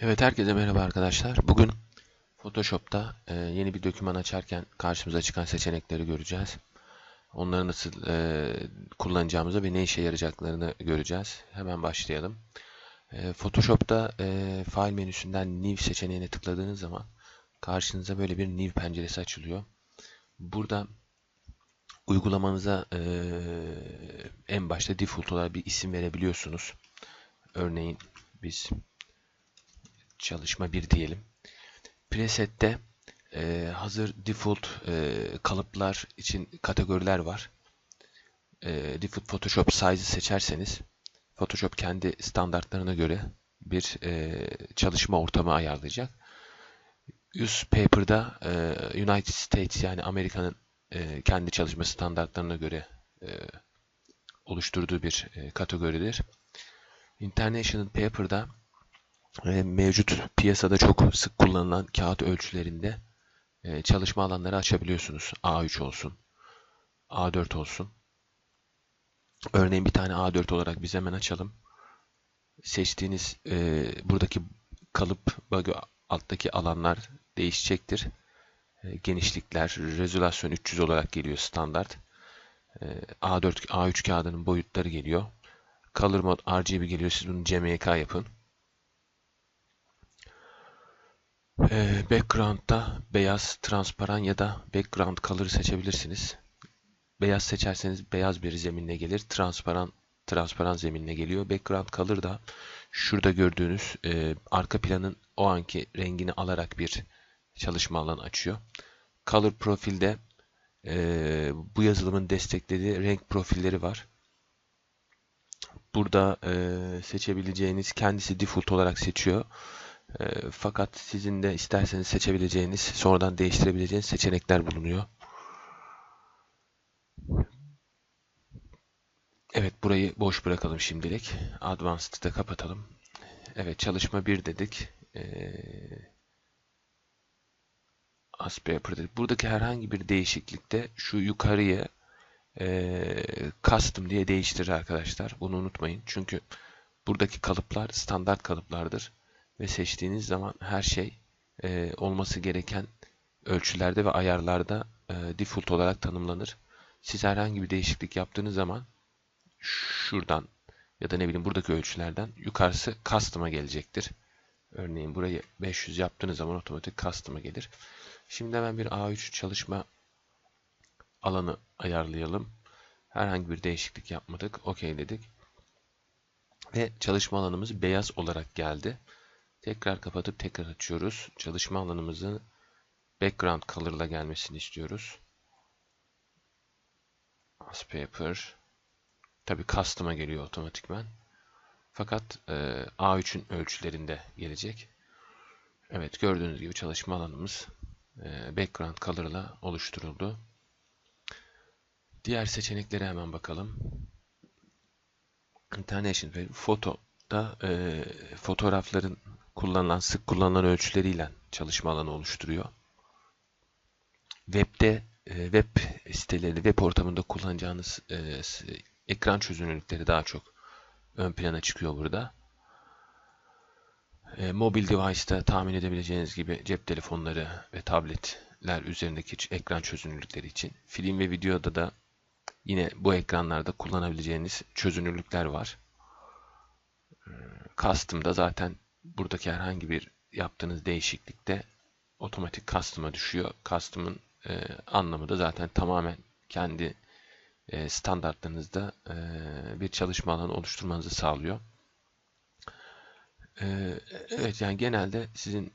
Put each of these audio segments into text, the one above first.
Evet herkese merhaba arkadaşlar. Bugün Photoshop'ta e, yeni bir doküman açarken karşımıza çıkan seçenekleri göreceğiz. Onları nasıl e, kullanacağımızı ve ne işe yarayacaklarını göreceğiz. Hemen başlayalım. E, Photoshop'ta e, File menüsünden New seçeneğine tıkladığınız zaman karşınıza böyle bir New penceresi açılıyor. Burada uygulamanıza e, en başta default olarak bir isim verebiliyorsunuz. Örneğin biz çalışma 1 diyelim. Preset'te e, hazır default e, kalıplar için kategoriler var. E, default Photoshop size'ı seçerseniz Photoshop kendi standartlarına göre bir e, çalışma ortamı ayarlayacak. Use Paper'da e, United States yani Amerika'nın e, kendi çalışma standartlarına göre e, oluşturduğu bir e, kategoridir. International Paper'da mevcut piyasada çok sık kullanılan kağıt ölçülerinde e, çalışma alanları açabiliyorsunuz. A3 olsun, A4 olsun. Örneğin bir tane A4 olarak biz hemen açalım. Seçtiğiniz e, buradaki kalıp bug'ı alttaki alanlar değişecektir. E, genişlikler, rezolüsyon 300 olarak geliyor standart. E, A4, A3 kağıdının boyutları geliyor. Color mode RGB geliyor. Siz bunu CMYK yapın. Ee, background'da beyaz, transparan ya da background color seçebilirsiniz. Beyaz seçerseniz beyaz bir zeminle gelir. Transparan transparan zeminle geliyor. Background color da şurada gördüğünüz e, arka planın o anki rengini alarak bir çalışma alanı açıyor. Color profilde e, bu yazılımın desteklediği renk profilleri var. Burada e, seçebileceğiniz kendisi default olarak seçiyor. E, fakat sizin de isterseniz seçebileceğiniz, sonradan değiştirebileceğiniz seçenekler bulunuyor. Evet, burayı boş bırakalım şimdilik. Advanced'ı da kapatalım. Evet, çalışma 1 dedik. E, Aspaper dedik. Buradaki herhangi bir değişiklikte şu yukarıya e, custom diye değiştirir arkadaşlar. Bunu unutmayın. Çünkü buradaki kalıplar standart kalıplardır ve seçtiğiniz zaman her şey e, olması gereken ölçülerde ve ayarlarda e, default olarak tanımlanır. Siz herhangi bir değişiklik yaptığınız zaman şuradan ya da ne bileyim buradaki ölçülerden yukarısı custom'a gelecektir. Örneğin burayı 500 yaptığınız zaman otomatik custom'a gelir. Şimdi hemen bir A3 çalışma alanı ayarlayalım. Herhangi bir değişiklik yapmadık. OK dedik. Ve çalışma alanımız beyaz olarak geldi. Tekrar kapatıp tekrar açıyoruz. Çalışma alanımızın background color'la gelmesini istiyoruz. As paper. Tabi custom'a geliyor otomatikman. Fakat e, A3'ün ölçülerinde gelecek. Evet gördüğünüz gibi çalışma alanımız e, background color'la oluşturuldu. Diğer seçeneklere hemen bakalım. International ve foto da e, fotoğrafların kullanılan, sık kullanılan ölçüleriyle çalışma alanı oluşturuyor. Web'de e, web siteleri, web ortamında kullanacağınız e, ekran çözünürlükleri daha çok ön plana çıkıyor burada. E, mobil device'da tahmin edebileceğiniz gibi cep telefonları ve tabletler üzerindeki ekran çözünürlükleri için. Film ve videoda da yine bu ekranlarda kullanabileceğiniz çözünürlükler var. Custom'da zaten buradaki herhangi bir yaptığınız değişiklikte otomatik custom'a düşüyor. Custom'ın e, anlamı da zaten tamamen kendi e, standartlarınızda e, bir çalışma alanı oluşturmanızı sağlıyor. E, evet yani genelde sizin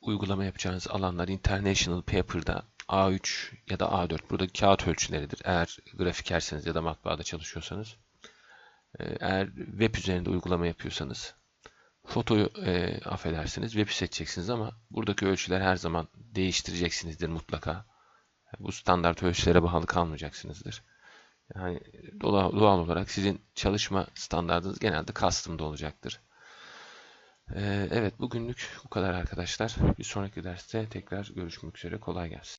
uygulama yapacağınız alanlar International Paper'da A3 ya da A4 burada kağıt ölçüleridir. Eğer grafikerseniz ya da matbaada çalışıyorsanız. E, eğer web üzerinde uygulama yapıyorsanız fotoyu e, affedersiniz web seçeceksiniz ama buradaki ölçüler her zaman değiştireceksinizdir mutlaka. Bu standart ölçülere bağlı kalmayacaksınızdır. Yani doğal olarak sizin çalışma standartınız genelde custom'da olacaktır. Ee, evet bugünlük bu kadar arkadaşlar. Bir sonraki derste tekrar görüşmek üzere. Kolay gelsin.